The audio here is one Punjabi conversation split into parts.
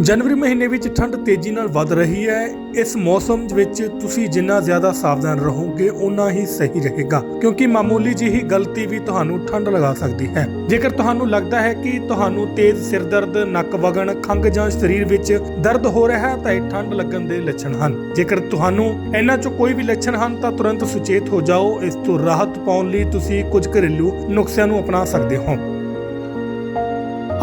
ਜਨਵਰੀ ਮਹੀਨੇ ਵਿੱਚ ਠੰਡ ਤੇਜ਼ੀ ਨਾਲ ਵੱਧ ਰਹੀ ਹੈ। ਇਸ ਮੌਸਮ ਵਿੱਚ ਤੁਸੀਂ ਜਿੰਨਾ ਜ਼ਿਆਦਾ ਸਾਵਧਾਨ ਰਹੋਗੇ ਉਨਾ ਹੀ ਸਹੀ ਰਹੇਗਾ। ਕਿਉਂਕਿ ਮਾਮੂਲੀ ਜਿਹੀ ਗਲਤੀ ਵੀ ਤੁਹਾਨੂੰ ਠੰਡ ਲਗਾ ਸਕਦੀ ਹੈ। ਜੇਕਰ ਤੁਹਾਨੂੰ ਲੱਗਦਾ ਹੈ ਕਿ ਤੁਹਾਨੂੰ ਤੇਜ਼ ਸਿਰ ਦਰਦ ਨੱਕ ਵਗਣ, ਖੰਘ ਜਾਂ ਸਰੀਰ ਵਿੱਚ ਦਰਦ ਹੋ ਰਿਹਾ ਹੈ, ਤਾਂ ਇਹ ਠੰਡ ਲੱਗਣ ਦੇ ਲੱਛਣ ਹਨ। ਜੇਕਰ ਤੁਹਾਨੂੰ ਇਹਨਾਂ ਚੋਂ ਕੋਈ ਵੀ ਲੱਛਣ ਹਨ, ਤਾਂ ਤੁਰੰਤ ਸੁਚੇਤ ਹੋ ਜਾਓ। ਇਸ ਤੋਂ ਰਾਹਤ ਪਾਉਣ ਲਈ ਤੁਸੀਂ ਕੁਝ ਘਰੇਲੂ ਨੁਸਖਿਆਂ ਨੂੰ ਅਪਣਾ ਸਕਦੇ ਹੋ।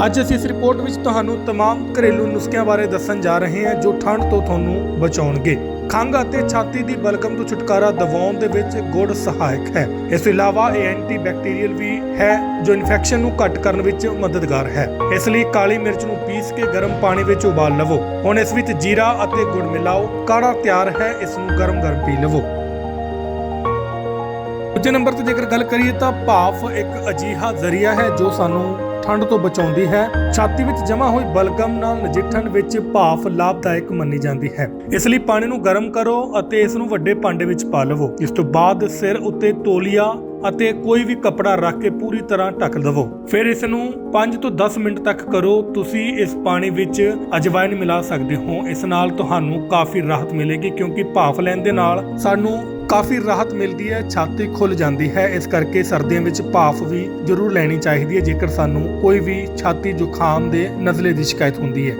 ਅੱਜ ਅਸੀਂ ਇਸ ਰਿਪੋਰਟ ਵਿੱਚ ਤੁਹਾਨੂੰ तमाम ਘਰੇਲੂ ਨੁਸਖਿਆਂ ਬਾਰੇ ਦੱਸਣ ਜਾ ਰਹੇ ਹਾਂ ਜੋ ਠੰਡ ਤੋਂ ਤੁਹਾਨੂੰ ਬਚਾਉਣਗੇ ਖੰਘ ਅਤੇ ਛਾਤੀ ਦੀ ਬਲਗਮ ਤੋਂ ਛੁਟਕਾਰਾ ਦਿਵਾਉਣ ਦੇ ਵਿੱਚ ਗੁੜ ਸਹਾਇਕ ਹੈ ਇਸ ਤੋਂ ਇਲਾਵਾ ਇਹ ਐਂਟੀਬੈਕਟੀਰੀਅਲ ਵੀ ਹੈ ਜੋ ਇਨਫੈਕਸ਼ਨ ਨੂੰ ਘੱਟ ਕਰਨ ਵਿੱਚ ਮਦਦਗਾਰ ਹੈ ਇਸ ਲਈ ਕਾਲੀ ਮਿਰਚ ਨੂੰ ਪੀਸ ਕੇ ਗਰਮ ਪਾਣੀ ਵਿੱਚ ਉਬਾਲ ਲਵੋ ਹੁਣ ਇਸ ਵਿੱਚ ਜੀਰਾ ਅਤੇ ਗੁੜ ਮਿਲਾਓ ਕਾੜਾ ਤਿਆਰ ਹੈ ਇਸ ਨੂੰ ਗਰਮ-ਗਰਮ ਪੀ ਲਵੋ ਦੂਜੇ ਨੰਬਰ ਤੇ ਜੇਕਰ ਗੱਲ ਕਰੀਏ ਤਾਂ ਭਾਫ ਇੱਕ ਅਜੀਹਾ ਜ਼ਰੀਆ ਹੈ ਜੋ ਸਾਨੂੰ ਠੰਡ ਤੋਂ ਬਚਾਉਂਦੀ ਹੈ। ਛਾਤੀ ਵਿੱਚ ਜਮ੍ਹਾਂ ਹੋਈ ਬਲਗਮ ਨਾਲ ਨਜਿੱਠਣ ਵਿੱਚ ਭਾਫ ਲਾਭਦਾਇਕ ਮੰਨੀ ਜਾਂਦੀ ਹੈ। ਇਸ ਲਈ ਪਾਣੀ ਨੂੰ ਗਰਮ ਕਰੋ ਅਤੇ ਇਸ ਨੂੰ ਵੱਡੇ ਭਾਂਡੇ ਵਿੱਚ ਪਾ ਲਵੋ। ਇਸ ਤੋਂ ਬਾਅਦ ਸਿਰ ਉੱਤੇ ਤੌਲੀਆ ਅਤੇ ਕੋਈ ਵੀ ਕਪੜਾ ਰੱਖ ਕੇ ਪੂਰੀ ਤਰ੍ਹਾਂ ਢੱਕ ਦਵੋ। ਫਿਰ ਇਸ ਨੂੰ 5 ਤੋਂ 10 ਮਿੰਟ ਤੱਕ ਕਰੋ। ਤੁਸੀਂ ਇਸ ਪਾਣੀ ਵਿੱਚ ਅਜਵਾਇਨ ਮਿਲਾ ਸਕਦੇ ਹੋ। ਇਸ ਨਾਲ ਤੁਹਾਨੂੰ ਕਾਫੀ ਰਾਹਤ ਮਿਲੇਗੀ ਕਿਉਂਕਿ ਭਾਫ ਲੈਣ ਦੇ ਨਾਲ ਸਾਨੂੰ ਕਾਫੀ ਰਾਹਤ ਮਿਲਦੀ ਹੈ। ਛਾਤੀ ਖੁੱਲ ਜਾਂਦੀ ਹੈ। ਇਸ ਕਰਕੇ ਸਰਦੀਆਂ ਵਿੱਚ ਭਾਫ ਵੀ ਜ਼ਰੂਰ ਲੈਣੀ ਚਾਹੀਦੀ ਹੈ। ਜੇਕਰ ਸਾਨੂੰ ਕੋਈ ਵੀ ਛਾਤੀ ਜ਼ੁਕਾਮ ਦੇ ਨਜ਼ਲੇ ਦੀ ਸ਼ਿਕਾਇਤ ਹੁੰਦੀ ਹੈ।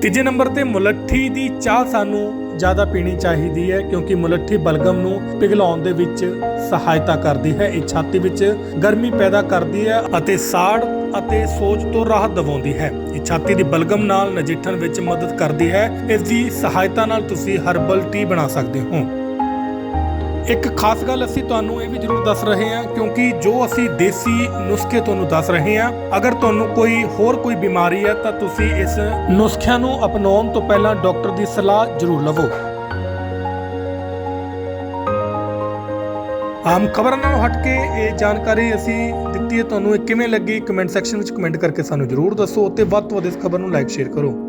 ਤੀਜੇ ਨੰਬਰ ਤੇ ਮੁਲੱਠੀ ਦੀ ਚਾਹ ਸਾਨੂੰ ਜ਼ਿਆਦਾ ਪੀਣੀ ਚਾਹੀਦੀ ਹੈ ਕਿਉਂਕਿ ਮੁਲੱਠੀ ਬਲਗਮ ਨੂੰ ਪਿਘਲਾਉਣ ਦੇ ਵਿੱਚ ਸਹਾਇਤਾ ਕਰਦੀ ਹੈ। ਇਹ ਛਾਤੀ ਵਿੱਚ ਗਰਮੀ ਪੈਦਾ ਕਰਦੀ ਹੈ ਅਤੇ ਸਾੜ ਅਤੇ ਸੋਜ ਤੋਂ ਰਾਹਤ ਦਿਵਾਉਂਦੀ ਹੈ। ਇਹ ਛਾਤੀ ਦੀ ਬਲਗਮ ਨਾਲ ਨਜਿੱਠਣ ਵਿੱਚ ਮਦਦ ਕਰਦੀ ਹੈ। ਇਸ ਦੀ ਸਹਾਇਤਾ ਨਾਲ ਤੁਸੀਂ ਹਰਬਲ ਟੀ ਬਣਾ ਸਕਦੇ ਹੋ। ਇੱਕ ਖਾਸ ਗੱਲ ਅਸੀਂ ਤੁਹਾਨੂੰ ਇਹ ਵੀ ਜ਼ਰੂਰ ਦੱਸ ਰਹੇ ਹਾਂ, ਕਿਉਂਕਿ ਜੋ ਅਸੀਂ ਦੇਸੀ ਨੁਸਖੇ ਤੁਹਾਨੂੰ ਦੱਸ ਰਹੇ ਹਾਂ, ਅਗਰ ਤੁਹਾਨੂੰ ਕੋਈ ਹੋਰ ਕੋਈ ਬਿਮਾਰੀ ਹੈ ਤਾਂ ਤੁਸੀਂ ਇਸ ਨੁਸਖਿਆਂ ਨੂੰ ਅਪਣਾਉਣ ਤੋਂ ਪਹਿਲਾਂ ਡਾਕਟਰ ਦੀ ਸਲਾਹ ਜ਼ਰੂਰ ਲਵੋ। ਆਮ ਖਬਰਾਂ ਨਾਲੋਂ ਹਟ ਕੇ ਇਹ ਜਾਣਕਾਰੀ ਅਸੀਂ ਦਿੱਤੀ ਹੈ ਤੁਹਾਨੂੰ, ਇਹ ਕਿਵੇਂ ਲੱਗੀ? ਕਮੈਂਟ ਸੈਕਸ਼ਨ ਵਿੱਚ ਕਮੈਂਟ ਕਰਕੇ ਸਾਨੂੰ ਜ਼ਰੂਰ ਦੱਸੋ ਅਤੇ ਵੱਧ ਤੋਂ ਵੱਧ ਇਸ ਖਬਰ ਨੂੰ ਲਾਈਕ ਸ਼ੇਅਰ ਕਰੋ।